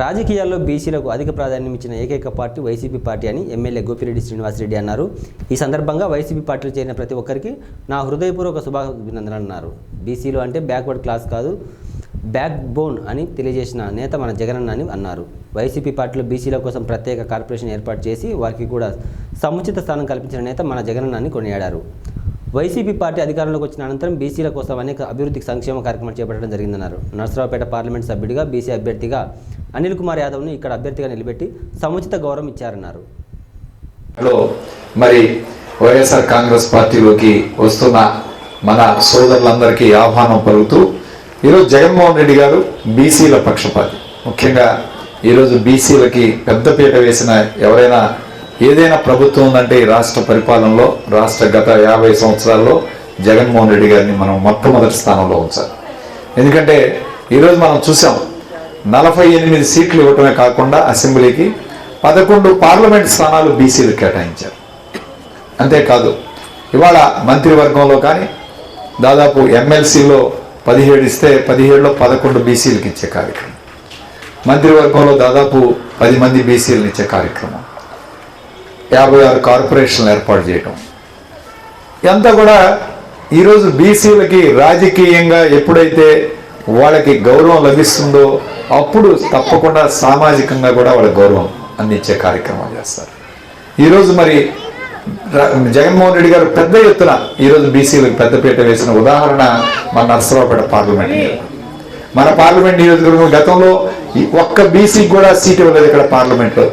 రాజకీయాల్లో బీసీలకు అధిక ప్రాధాన్యం ఇచ్చిన ఏకైక పార్టీ వైసీపీ పార్టీ అని ఎమ్మెల్యే గోపిరెడ్డి శ్రీనివాసరెడ్డి అన్నారు. ఈ సందర్భంగా వైసీపీ పార్టీలో చేరిన ప్రతి ఒక్కరికి నా హృదయపూర్వక శుభాభినందనలు అన్నారు బీసీలు అంటే బ్యాక్వర్డ్ క్లాస్ కాదు బ్యాక్ బోన్ అని తెలియజేసిన నేత మన జగనన్న అని అన్నారు. వైసీపీ పార్టీలో బీసీల కోసం ప్రత్యేక కార్పొరేషన్ ఏర్పాటు చేసి వారికి కూడా సముచిత స్థానం కల్పించిన నేత మన జగనన్న అని కొనియాడారు. వైసీపీ పార్టీ అధికారంలోకి వచ్చిన అనంతరం బీసీల కోసం అనేక అభివృద్ధి సంక్షేమ కార్యక్రమాలు చేపట్టడం జరిగిందన్నారు. నర్సరావుపేట పార్లమెంట్ సభ్యుడిగా బీసీ అభ్యర్థిగా అనిల్ కుమార్ యాదవ్ను ఇక్కడ అభ్యర్థిగా నిలబెట్టి సముచిత గౌరవం ఇచ్చారన్నారు. హలో మరి వైఎస్ఆర్ కాంగ్రెస్ పార్టీలోకి వస్తున్న మన సోదరులందరికీ ఆహ్వానం పలుకుతూ ఈరోజు జగన్మోహన్ రెడ్డి గారు బీసీల పక్షపాతి. ముఖ్యంగా ఈరోజు బీసీలకి పెద్దపీట వేసిన ఎవరైనా ఏదైనా ప్రభుత్వం ఉందంటే ఈ రాష్ట్ర పరిపాలనలో రాష్ట్ర గత యాభై సంవత్సరాల్లో జగన్మోహన్ రెడ్డి గారిని మనం మొట్టమొదటి స్థానంలో ఉంచాలి. ఎందుకంటే ఈరోజు మనం చూసాం నలభై ఎనిమిది సీట్లు ఇవ్వటమే కాకుండా అసెంబ్లీకి పదకొండు పార్లమెంట్ స్థానాలు బీసీలు కేటాయించారు. అంతేకాదు ఇవాళ మంత్రివర్గంలో కానీ దాదాపు ఎమ్మెల్సీలో పదిహేడు ఇస్తే పదిహేడులో పదకొండు బీసీలకు ఇచ్చే కార్యక్రమం. మంత్రివర్గంలో దాదాపు పది మంది బీసీలను ఇచ్చే కార్యక్రమం. యాభై ఆరు కార్పొరేషన్లు ఏర్పాటు చేయటం. ఇదంతా కూడా ఈరోజు బీసీలకి రాజకీయంగా ఎప్పుడైతే వాళ్ళకి గౌరవం లభిస్తుందో అప్పుడు తప్పకుండా సామాజికంగా కూడా వాళ్ళ గౌరవం అందించే కార్యక్రమాలు చేస్తారు. ఈరోజు మరి జగన్మోహన్ రెడ్డి గారు పెద్ద ఎత్తున ఈరోజు బీసీలకు పెద్దపీట వేసిన ఉదాహరణ మన నర్సరావుపేట పార్లమెంట్ మన పార్లమెంట్ నియోజకవర్గం గతంలో ఒక్క బీసీకి కూడా సీట్ ఇవ్వలేదు ఇక్కడ పార్లమెంట్లో.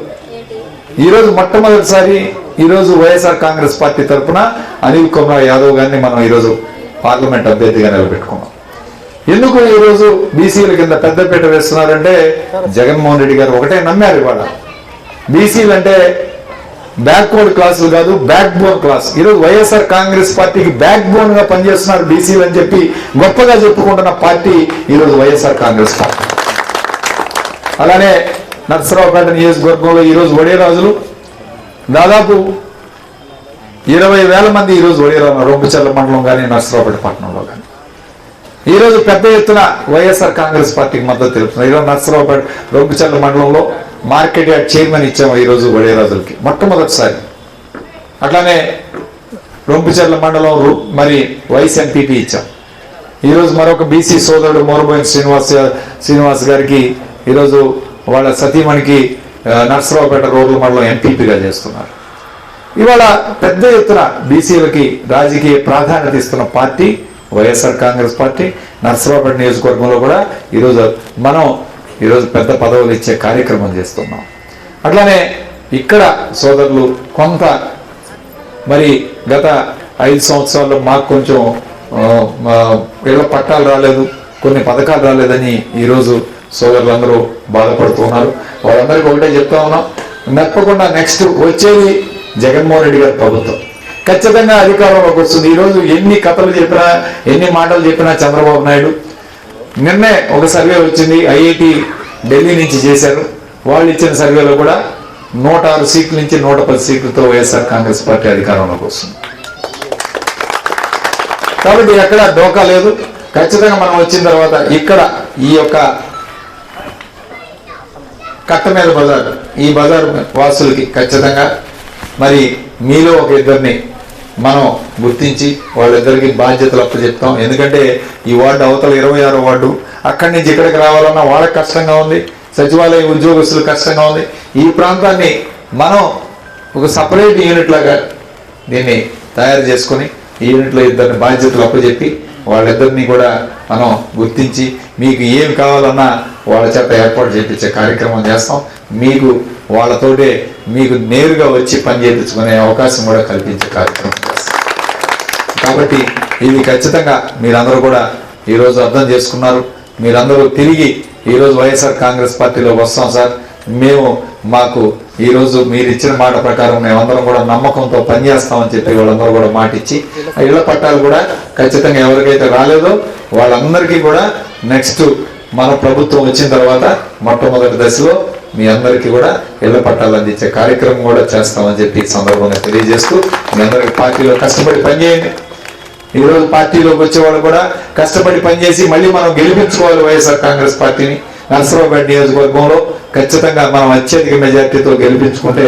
ఈ రోజు మొట్టమొదటిసారి ఈ రోజు వైఎస్ఆర్ కాంగ్రెస్ పార్టీ తరఫున అనిల్ కుమార్ యాదవ్ గారిని మనం ఈరోజు పార్లమెంట్ అభ్యర్థిగా నిలబెట్టుకున్నాం. ఎందుకు ఈ రోజు బీసీల కింద పెద్దపీట వేస్తున్నారంటే జగన్మోహన్ రెడ్డి గారు ఒకటే నమ్మారు ఇవాళ. బీసీలు అంటే బ్యాక్వర్డ్ క్లాసులు కాదు బ్యాక్ బోన్ క్లాస్. ఈరోజు వైఎస్ఆర్ కాంగ్రెస్ పార్టీకి బ్యాక్ బోన్గా పనిచేస్తున్నారు బీసీలు అని చెప్పి గొప్పగా చెప్పుకుంటున్న పార్టీ ఈరోజు వైఎస్ఆర్ కాంగ్రెస్ పార్టీ. అలానే నర్సరావుపేట నియోజకవర్గంలో ఈరోజు వడేరాజులు దాదాపు ఇరవై వేల మంది ఈరోజు వడేరాజు రొంపిచర్ల మండలం కానీ నర్సరావుపేట పట్టణంలో కానీ ఈరోజు పెద్ద ఎత్తున వైఎస్ఆర్ కాంగ్రెస్ పార్టీకి మద్దతు తెలుపుతున్నారు. ఈరోజు నర్సరావుపేట రొంపిచర్ల మండలంలో మార్కెట్ యార్డ్ చైర్మన్ ఇచ్చాము ఈరోజు వడేరాజులకి మొట్టమొదటిసారి. అట్లానే రొంపిచర్ల మండలం మరి వైస్ ఎంపీపీ ఇచ్చాం. ఈరోజు మరొక బీసీ సోదరుడు మోరబోయిన శ్రీనివాస్ శ్రీనివాస్ గారికి ఈరోజు వాళ్ళ సతీమణికి నర్సరావుపేట రోడ్ల మండలం ఎంపీపీగా చేస్తున్నారు ఇవాళ పెద్ద ఎత్తున బీసీలకి రాజకీయ ప్రాధాన్యత ఇస్తున్న party YSR Congress party Narasaraopet నియోజకవర్గంలో కూడా ఈరోజు మనం ఈరోజు పెద్ద పదవులు ఇచ్చే కార్యక్రమం చేస్తున్నాం. అట్లానే ఇక్కడ సోదరులు కొంత మరి గత ఐదు సంవత్సరాల్లో మాకు కొంచెం ఏదో పట్టాలు రాలేదు కొన్ని పథకాలు రాలేదని ఈరోజు సోదరులందరూ బాధపడుతున్నారు వాళ్ళందరికీ ఒకటే చెప్తా ఉన్నాం తప్పకుండా నెక్స్ట్ వచ్చేది జగన్మోహన్ రెడ్డి గారి ప్రభుత్వం. ఖచ్చితంగా అధికారంలోకి వస్తుంది. ఈరోజు ఎన్ని కథలు చెప్పినా ఎన్ని మాటలు చెప్పినా చంద్రబాబు నాయుడు. నిన్నే ఒక సర్వే వచ్చింది ఐఐటి ఢిల్లీ నుంచి చేశారు. వాళ్ళు ఇచ్చిన సర్వేలో కూడా నూట ఆరు సీట్ల నుంచి నూట పది సీట్లతో వైఎస్ఆర్ కాంగ్రెస్ పార్టీ అధికారంలోకి వస్తుంది. కాబట్టి ఎక్కడ డోకా లేదు. ఖచ్చితంగా మనం వచ్చిన తర్వాత ఇక్కడ ఈ యొక్క కట్ట మీద బజార్. ఈ బజార్ వాసులకి ఖచ్చితంగా మరి మీలో ఒక ఇద్దరిని మనం గుర్తించి వాళ్ళిద్దరికి బాధ్యతలు అప్పచెప్తాం. ఎందుకంటే ఈ వార్డు అవతల ఇరవై ఆరో వార్డు అక్కడి నుంచి ఇక్కడికి రావాలన్నా వాళ్ళకి కష్టంగా ఉంది సచివాలయ ఉద్యోగస్తులు కష్టంగా ఉంది. ఈ ప్రాంతాన్ని మనం ఒక సపరేట్ యూనిట్ లాగా దీన్ని తయారు చేసుకొని ఈ యూనిట్లో ఇద్దరిని బాధ్యతలు అప్పచెప్పి వాళ్ళిద్దరినీ కూడా మనం గుర్తించి మీకు ఏమి కావాలన్నా వాళ్ళ చేత ఏర్పాటు చేయించే కార్యక్రమం చేస్తాం. మీకు వాళ్ళతోటే మీకు నేరుగా వచ్చి పని చేయించుకునే అవకాశం కూడా కల్పించే కార్యక్రమం చేస్తాం. కాబట్టి ఇది ఖచ్చితంగా మీరందరూ కూడా ఈరోజు అర్థం చేసుకున్నారు. మీరందరూ తిరిగి ఈరోజు వైఎస్ఆర్ కాంగ్రెస్ పార్టీలో వస్తాం సార్. మేము మాకు ఈరోజు మీరు ఇచ్చిన మాట ప్రకారం మేమందరం కూడా నమ్మకంతో పనిచేస్తామని చెప్పి వాళ్ళందరూ కూడా మాట ఇచ్చి ఆ ఇళ్ళ పట్టాలు కూడా ఖచ్చితంగా ఎవరికైతే రాలేదో వాళ్ళందరికీ కూడా నెక్స్ట్ మన ప్రభుత్వం వచ్చిన తర్వాత మొట్టమొదటి దశలో మీ అందరికీ కూడా ఇళ్ళ పట్టాలు అందించే కార్యక్రమం కూడా చేస్తామని చెప్పి ఈ సందర్భంగా తెలియజేస్తూ మీ అందరికి పార్టీలో కష్టపడి పనిచేయండి. ఈరోజు పార్టీలోకి వచ్చేవాళ్ళు కూడా కష్టపడి పనిచేసి మళ్ళీ మనం గెలిపించుకోవాలి వైఎస్ఆర్ కాంగ్రెస్ పార్టీని. నర్సరావుపేట నియోజకవర్గంలో ఖచ్చితంగా మనం అత్యధిక మెజార్టీతో గెలిపించుకుంటే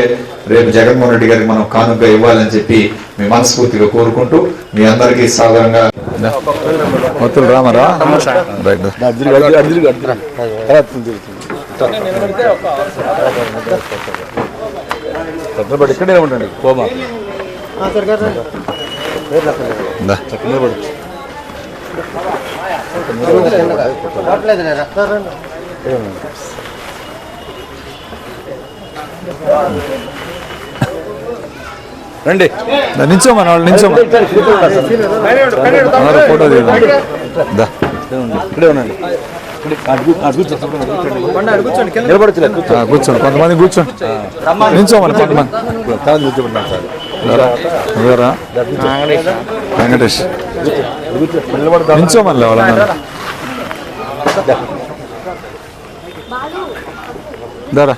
రేపు జగన్మోహన్ రెడ్డి గారికి మనం కానుక ఇవ్వాలని చెప్పి మీ మనస్ఫూర్తిగా కోరుకుంటూ మీ అందరికీ సాధారణంగా మొత్తులు రామరా? రైట్. ఇక్కడే ఉండండి కోమా రండి. నించోమని వాళ్ళు నించోమని ఫోటో ఇక్కడే ఉండండి. కూర్చోండి. కొంతమంది కూర్చోండి. నించోమని కొంతమంది. వెంకటేష్. నించోమని వాళ్ళ దారా.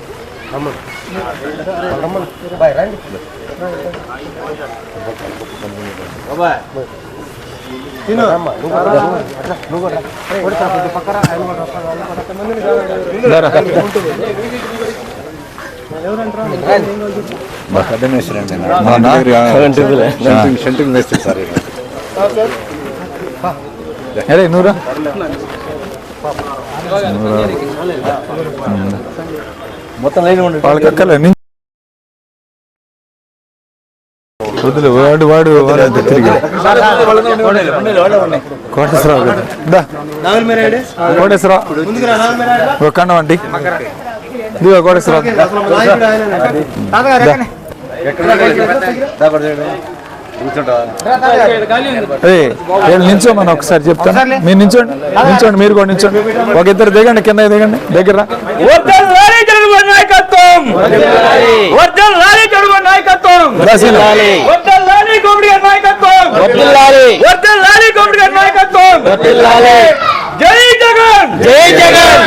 దారా. సెంటింగ్ వేస్తుంది సార్ అరే నూరా. మొత్తం లైన్ ఉండండి వాళ్ళకి అక్కలే నీ వదిలే వాడు వాడు వాడు తిరిగి కోటేశ్వరరావు కోటేశ్వరరావు కోటేశ్వరరావు వీళ్ళు నించోమని ఒకసారి చెప్తాను మీరు నించోండి. నించోండి మీరు కూడా నించోండి. ఒక ఇద్దరు దిగండి కింద దిగండి దగ్గర నాయకత్వం. జై జగన్. జై జగన్.